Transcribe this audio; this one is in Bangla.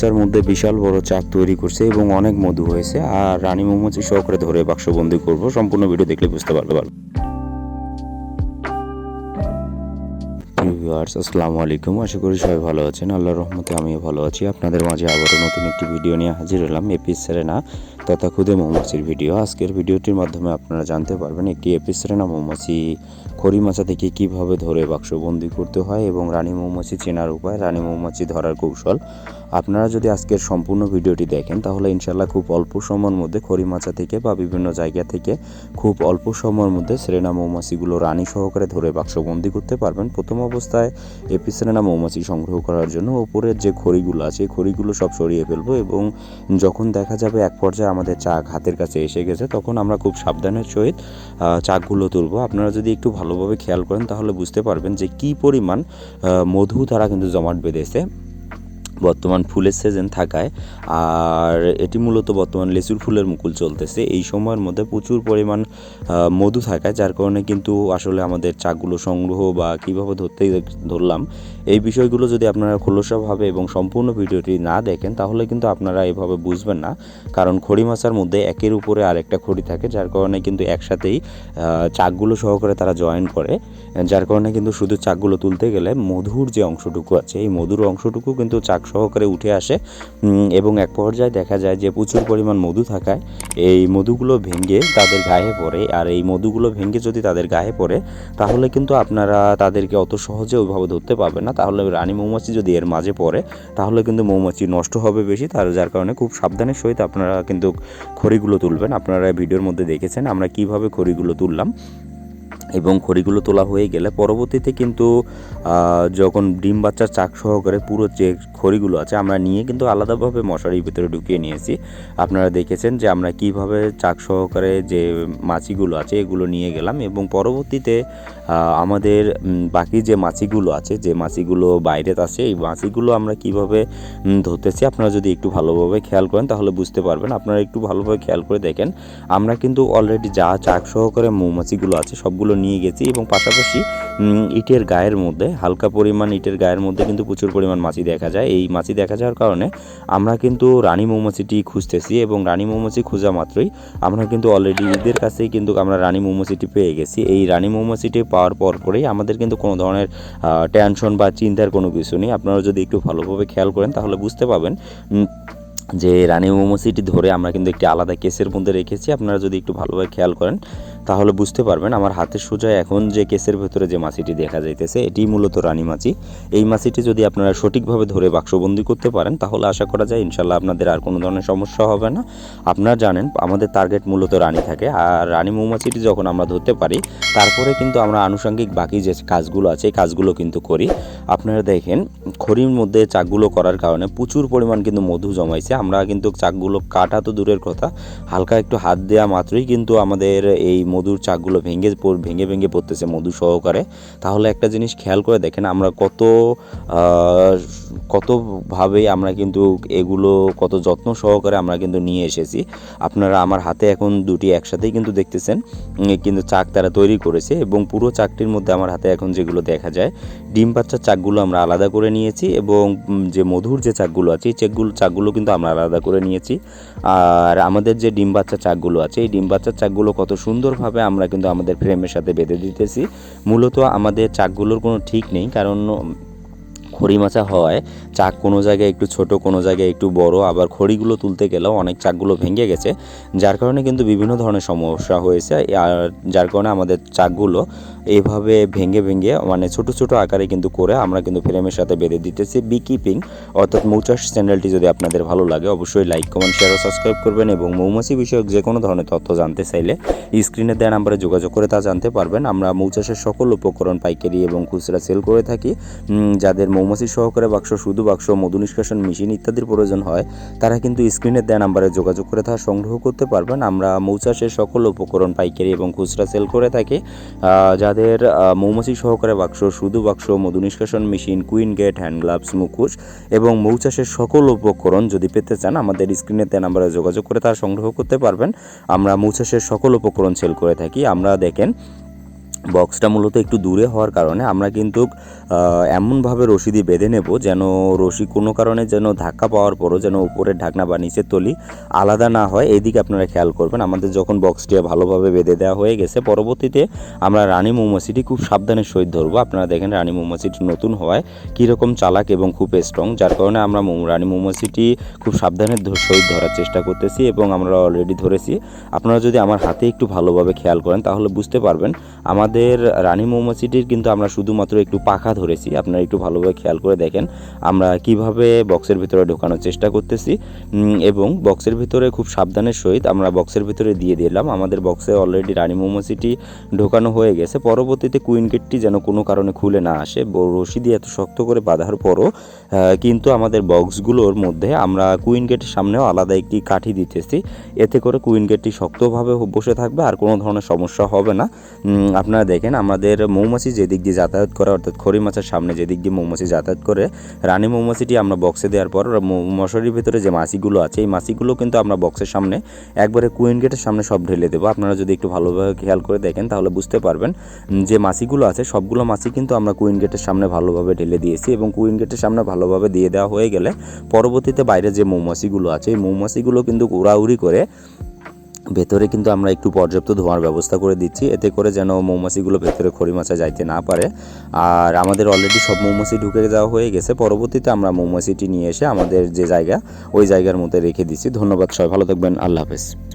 মৌমাচার মধ্যে বিশাল বড় চাক তৈরি করছে এবং অনেক মধু হয়েছে। আর রানী মৌমাছি সহকারে ধরে বাক্সবন্দি করব, সম্পূর্ণ ভিডিও দেখলে বুঝতে পারবে পারবে ভিউয়ার্স আসসালামু আলাইকুম। আশা করি সবাই ভালো আছেন। আল্লাহর রহমতে আমিও ভালো আছি। আপনাদের মাঝে আবারও নতুন একটি ভিডিও নিয়ে হাজির হলাম, এপিস সেরেনা তথা খুদে মৌমাছির ভিডিও আজকের ভিডিওটির মাধ্যমে আপনারা জানতে পারবেন একটি এপিস সেরেনা মৌমাছি খড়ি মাছা থেকে কীভাবে ধরে বাক্সবন্দি করতে হয় এবং রানী মৌমাছি চেনার উপায়, রানী মৌমাছি ধরার কৌশল। আপনারা যদি আজকের সম্পূর্ণ ভিডিওটি দেখেন, তাহলে ইনশাল্লাহ খুব অল্প সময়ের মধ্যে খড়ি মাছা থেকে বা বিভিন্ন জায়গা থেকে খুব অল্প সময়ের মধ্যে সেরেনা মৌমাছিগুলো রানী সহকারে ধরে বাক্সবন্দি করতে পারবেন। প্রথম অবস্থায় এপি সেরেনা মৌমাছি সংগ্রহ করার জন্য ওপরের যে খড়িগুলো আছে, এই খড়িগুলো সব সরিয়ে ফেলব এবং যখন দেখা যাবে এক পর্যায়ে আমাদের চাক হাতের কাছে এসে গেছে, তখন আমরা খুব সাবধানের সহিত চাকগুলো তুলবো। আপনারা যদি একটু ভালোভাবে খেয়াল করেন, তাহলে বুঝতে পারবেন যে কি পরিমাণ মধু তারা কিন্তু জমাট বেঁধেছে। বর্তমান ফুলের সিজন থাকায়, আর এটি মূলত বর্তমান লেচুর ফুলের মুকুল চলতেছে। এই সময়ের মধ্যে প্রচুর পরিমাণ মধু থাকায়, যার কারণে কিন্তু আসলে আমাদের চাকগুলো সংগ্রহ বা কীভাবে ধরতে ধরলাম, এই বিষয়গুলো যদি আপনারা খোলসাভাবে এবং সম্পূর্ণ ভিডিওটি না দেখেন, তাহলে কিন্তু আপনারা এভাবে বুঝবেন না। কারণ খড়ি মাছার মধ্যে একের উপরে আরেকটা খড়ি থাকে, যার কারণে কিন্তু একসাথেই চাকগুলো সহকারে তারা জয়েন করে। যার কারণে কিন্তু শুধু চাকগুলো তুলতে গেলে মধুর যে অংশটুকু আছে, এই মধুর অংশটুকু কিন্তু চাক সহকারে উঠে আসে এবং এক পর্যায়ে দেখা যায় যে প্রচুর পরিমাণ মধু থাকায় এই মধুগুলো ভেঙে তাদের গায়ে পড়ে। আর এই মধুগুলো ভেঙে যদি তাদের গায়ে পড়ে, তাহলে কিন্তু আপনারা তাদেরকে অত সহজে ওইভাবে ধরতে পারবেন না। তাহলে রানী মৌমাছি যদি এর মাঝে পড়ে, তাহলে কিন্তু মৌমাছি নষ্ট হবে বেশি। তার, যার কারণে খুব সাবধানের সহিত আপনারা কিন্তু খড়িগুলো তুলবেন। আপনারা ভিডিওর মধ্যে দেখেছেন আমরা কীভাবে খড়িগুলো তুললাম। এবং খড়িগুলো তোলা হয়ে গেলে পরবর্তীতে কিন্তু যখন ডিম বাচ্চার চাক সহকারে পুরো যে খড়িগুলো আছে আমরা নিয়ে কিন্তু আলাদাভাবে মশারির ভিতরে ঢুকিয়ে নিয়েছি। আপনারা দেখেছেন যে আমরা কীভাবে চাক সহকারে যে মাছিগুলো আছে এগুলো নিয়ে গেলাম এবং পরবর্তীতে আমাদের বাকি যে মাছিগুলো আছে, যে মাছিগুলো বাইরে আছে, এই মাছিগুলো আমরা কীভাবে ধরতেছি আপনারা যদি একটু ভালোভাবে খেয়াল করেন তাহলে বুঝতে পারবেন। আপনারা একটু ভালোভাবে খেয়াল করে দেখেন, আমরা কিন্তু অলরেডি যা চাক সহকারে মৌমাছিগুলো আছে সবগুলো নিয়ে গেছি এবং পাশাপাশি ইটের গায়ের মধ্যে হালকা পরিমাণ ইটের গায়ের মধ্যে কিন্তু প্রচুর পরিমাণ মাছি দেখা যায়। এই মাছি দেখা যাওয়ার কারণে আমরা কিন্তু রানী মৌমাছিটি খুঁজতেছি এবং রানী মৌমাছি খোঁজা মাত্রই আমরা কিন্তু অলরেডি ঈদের কাছেই কিন্তু আমরা রানী মৌমাছিটি পেয়ে গেছি। এই রানী মৌমাছিটি পাওয়ার পর পরেই আমাদের কিন্তু কোনো ধরনের টেনশন বা চিন্তার কোনো কিছু নেই। আপনারা যদি একটু ভালোভাবে খেয়াল করেন তাহলে বুঝতে পারবেন উম, যে রানী মৌমাছিটি ধরে আমরা কিন্তু একটি আলাদা কেসের মধ্যে রেখেছি। আপনারা যদি একটু ভালোভাবে খেয়াল করেন তাহলে বুঝতে পারবেন আমার হাতের সোজা এখন যে কেসের ভেতরে যে মাছিটি দেখা যাইতেছে এটি মূলত রানী মাছি। এই মাছিটি যদি আপনারা সঠিকভাবে ধরে বাক্সবন্দি করতে পারেন, তাহলে আশা করা যায় ইনশাল্লাহ আপনাদের আর কোনো ধরনের সমস্যা হবে না। আপনারা জানেন, আমাদের টার্গেট মূলত রানী থাকে, আর রানী মৌমাছিটি যখন আমরা ধরতে পারি, তারপরে কিন্তু আমরা আনুষঙ্গিক বাকি যে কাজগুলো আছে, এই কাজগুলো কিন্তু করি। আপনারা দেখেন, খড়ির মধ্যে চাকগুলো করার কারণে প্রচুর পরিমাণ কিন্তু মধু জমাইছে। আমরা কিন্তু চাকগুলো কাটা তো দূরের কথা, হালকা একটু হাত দেওয়া মাত্রই কিন্তু আমাদের এই মধুর চাকগুলো ভেঙে ভেঙে ভেঙে পড়তেছে মধু সহকারে। তাহলে একটা জিনিস খেয়াল করে দেখেন, আমরা কত কতভাবে আমরা কিন্তু এগুলো কত যত্ন সহকারে আমরা কিন্তু নিয়ে এসেছি। আপনারা আমার হাতে এখন দুটি একসাথেই কিন্তু দেখতেছেন কিন্তু চাক তারা তৈরি করেছে এবং পুরো চাকটির মধ্যে আমার হাতে এখন যেগুলো দেখা যায়, ডিম বাচ্চার চাকগুলো আমরা আলাদা করে নিয়েছি এবং যে মধুর যে চাকগুলো আছে, এই চেকগুলো, চাকগুলো কিন্তু আমরা আলাদা করে নিয়েছি। আর আমাদের যে ডিম বাচ্চা চাকগুলো আছে, এই ডিম বাচ্চার চাকগুলো কত সুন্দরভাবে আমরা কিন্তু আমাদের ফ্রেমের সাথে বেঁধে দিতেছি। মূলত আমাদের চাকগুলোর কোনো ঠিক নেই, কারণ খড়ি মাচা হওয়ায় চাক কোনো জায়গায় একটু ছোট, কোনো জায়গায় একটু বড়, আবার খড়িগুলো তুলতে গেলেও অনেক চাকগুলো ভেঙে গেছে, যার কারণে কিন্তু বিভিন্ন ধরনের সমস্যা হয়েছে, আর যার কারণে আমাদের চাকগুলো এভাবে ভেঙে ভেঙে মানে ছোট ছোট আকারে কিন্তু করে আমরা কিন্তু ফ্রেমের সাথে বেঁধে দিতেছি। বি কিপিং অর্থাৎ মৌচাষ চ্যানেলটি যদি আপনাদের ভালো লাগে, অবশ্যই লাইক কমেন্ট শেয়ার ও সাবস্ক্রাইব করবেন এবং মৌমাছি বিষয়ক যে কোনো ধরনের তথ্য জানতে চাইলে স্ক্রিনে দেওয়া নাম্বারে যোগাযোগ করে তা জানতে পারবেন। আমরা মৌচাষের সকল উপকরণ, পাইকারি এবং খুচরা সেল করে থাকি। যাদের মৌমাছি সহকারে বাক্স, শুধু বাক্স মধু নিষ্কাশন মেশিন ইত্যাদির প্রয়োজন হয়। তারা কিন্তু স্ক্রিনে দেওয়া নাম্বারে যোগাযোগ করে তা সংগ্রহ করতে পারবেন। আমরা মৌচাষের সকল উপকরণ, পাইকারি এবং খুচরা সেল করে থাকি। যাদের মৌমাছি সহকারে বাক্স, শুধু বাক্স মধু নিষ্কাশন machine, queen gate, hand gloves, মুখোশ এবং মৌচাষের সকল উপকরণ যদি পেতে চান, আমাদের স্ক্রিনে দেওয়া নাম্বারে যোগাযোগ করে তা সংগ্রহ করতে পারবেন। আমরা মৌচাষের সকল উপকরণ সেল করে থাকি। আমরা দেখেন বক্সটা মূলত একটু দূরে হওয়ার কারণে আমরা কিন্তু এমনভাবে রশি দিয়ে বেঁধে নেব যেন রশি কোনো কারণে যেন ধাক্কা পাওয়ার পরও যেন উপরের ঢাকনা বা নিচের তলি আলাদা না হয়। এইদিকে আপনারা খেয়াল করবেন, আমাদের যখন বক্সটি ভালোভাবে বেঁধে দেওয়া হয়ে গেছে, পরবর্তীতে আমরা রানী মৌমাছিটি খুব সাবধানের সহিত ধরবো। আপনারা দেখেন রানী মৌমাছিটি নতুন হওয়ায় কীরকম চালাক এবং খুব স্ট্রং যার কারণে আমরা রানী মৌমাছিটি খুব সাবধানের সহিত ধরার চেষ্টা করতেছি এবং আমরা অলরেডি ধরেছি। আপনারা যদি আমার হাতে একটু ভালোভাবে খেয়াল করেন, তাহলে বুঝতে পারবেন আমাদের রানী মৌমাছিটির কিন্তু আমরা শুধুমাত্র একটু পাখা ধরেছি। আপনারা একটু ভালোভাবে খেয়াল করে দেখেন। আমরা কীভাবে বক্সের ভিতরে ঢোকানোর চেষ্টা করতেছি। এবং বক্সের ভিতরে খুব সাবধানের সহিত আমরা বক্সের ভিতরে দিয়ে দিলাম। আমাদের বক্সে অলরেডি রানী মৌমাছিটি ঢোকানো হয়ে গেছে। পরবর্তীতে কুইন গেটটি যেন কোনো কারণে খুলে না আসে। রশি দিয়ে এত শক্ত করে বাঁধার পরও কিন্তু আমাদের বক্সগুলোর মধ্যে আমরা কুইন গেটের সামনেও আলাদা একটি কাঠি দিতেছি। এতে করে কুইন গেটটি শক্তভাবে বসে থাকবে। আর কোনো ধরনের সমস্যা হবে না। উম, আপনারা দেখেন, আমাদের মৌমাছি যেদিক দিয়ে যাতায়াত করে, অর্থাৎ খড়ি মাছের সামনে যেদিক দিয়ে মৌমাছি যাতায়াত করে, রানী মৌমাছিটি আমরা বক্সে দেওয়ার পর মশারির ভিতরে যে মাছিগুলো আছে, এই মাছিগুলো কিন্তু আমরা বক্সের সামনে, একবারে কুইন গেটের সামনে সব ঢেলে দেবো। আপনারা যদি একটু ভালোভাবে খেয়াল করে দেখেন, তাহলে বুঝতে পারবেন যে মাছিগুলো আছে, সবগুলো মাছি কিন্তু আমরা কুইন গেটের সামনে ভালোভাবে ঢেলে দিয়েছি এবং কুইন গেটের সামনে ভালোভাবে দিয়ে দেওয়া হয়ে গেলে, পরবর্তীতে বাইরে যে মৌমাছিগুলো আছে, এই মৌমাছিগুলো কিন্তু উড়াউড়ি করে ভেতরে কিন্তু আমরা একটু পর্যাপ্ত ধোঁয়ার ব্যবস্থা করে দিচ্ছি। এতে করে যেন মৌমাছিগুলো ভেতরে খড়ি মাছা যাইতে না পারে। আর আমাদের অলরেডি সব মৌমাছি ঢুকে যাওয়া হয়ে গেছে। পরবর্তীতে আমরা মৌমাছিটি নিয়ে এসে আমাদের যে জায়গা, ওই জায়গার মধ্যে রেখে দিচ্ছি। ধন্যবাদ সবাই। ভালো থাকবেন। আল্লাহ হাফেজ।